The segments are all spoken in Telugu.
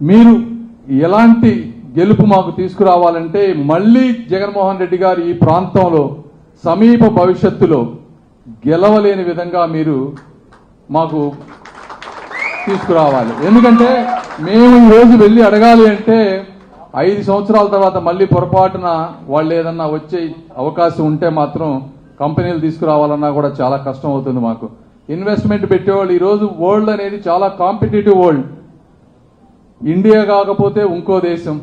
మీరు ఎలాంటి గెలుపు మాకు తీసుకురావాలంటే మళ్ళీ జగన్మోహన్ రెడ్డి గారు ఈ ప్రాంతంలో సమీప భవిష్యత్తులో గెలవలేని విధంగా మీరు మాకు తీసుకురావాలి. ఎందుకంటే మేము ఈ రోజు వెళ్ళి అడగాలి అంటే ఐదు సంవత్సరాల తర్వాత మళ్ళీ పొరపాటున వాళ్ళు ఏదన్నా వచ్చే అవకాశం ఉంటే మాత్రం కంపెనీలు తీసుకురావాలన్నా కూడా చాలా కష్టం అవుతుంది మాకు. ఇన్వెస్ట్మెంట్ పెట్టేవాళ్ళు ఈరోజు వరల్డ్ అనేది చాలా కాంపిటేటివ్ వరల్డ్. ఇండియా కాకపోతే ఇంకో దేశం.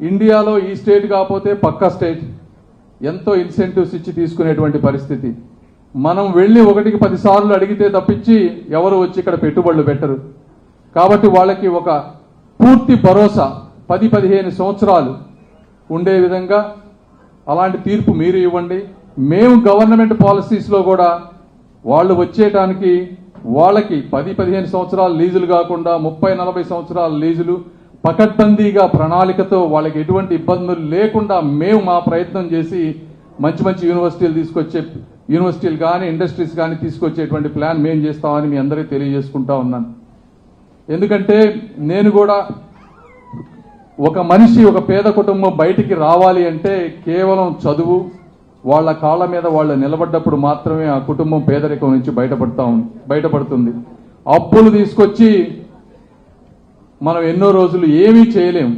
ఇండియాలో ఈ స్టేట్ కాకపోతే పక్క స్టేట్. ఎంతో ఇన్సెంటివ్స్ ఇచ్చి తీసుకునేటువంటి పరిస్థితి. మనం వెళ్ళి ఒకటికి పదిసార్లు అడిగితే తప్పించి ఎవరు వచ్చి ఇక్కడ పెట్టుబడులు పెట్టరు. కాబట్టి వాళ్ళకి ఒక పూర్తి భరోసా పది పదిహేను సంవత్సరాలు ఉండే విధంగా అలాంటి తీర్పు మీరు ఇవ్వండి. మేము గవర్నమెంట్ పాలసీస్లో కూడా వాళ్ళు వచ్చేయటానికి వాళ్ళకి పది పదిహేను సంవత్సరాల లీజులు కాకుండా ముప్పై నలభై సంవత్సరాల లీజులు పకడ్బందీగా ప్రణాళికతో వాళ్ళకి ఎటువంటి ఇబ్బందులు లేకుండా మేము మా ప్రయత్నం చేసి మంచి మంచి యూనివర్సిటీలు తీసుకొచ్చే యూనివర్సిటీలు కానీ ఇండస్ట్రీస్ కానీ తీసుకొచ్చేటువంటి ప్లాన్ మేము చేస్తామని మీ అందరికీ తెలియజేసుకుంటా ఉన్నాను. ఎందుకంటే నేను కూడా ఒక మనిషి ఒక పేద కుటుంబం బయటికి రావాలి అంటే కేవలం చదువు వాళ్ళ కాళ్ళ మీద వాళ్ళు నిలబడ్డప్పుడు మాత్రమే ఆ కుటుంబం పేదరికం నుంచి బయటపడతా బయటపడుతుంది. అప్పులు తీసుకొచ్చి మనం ఎన్నో రోజులు ఏమీ చేయలేం.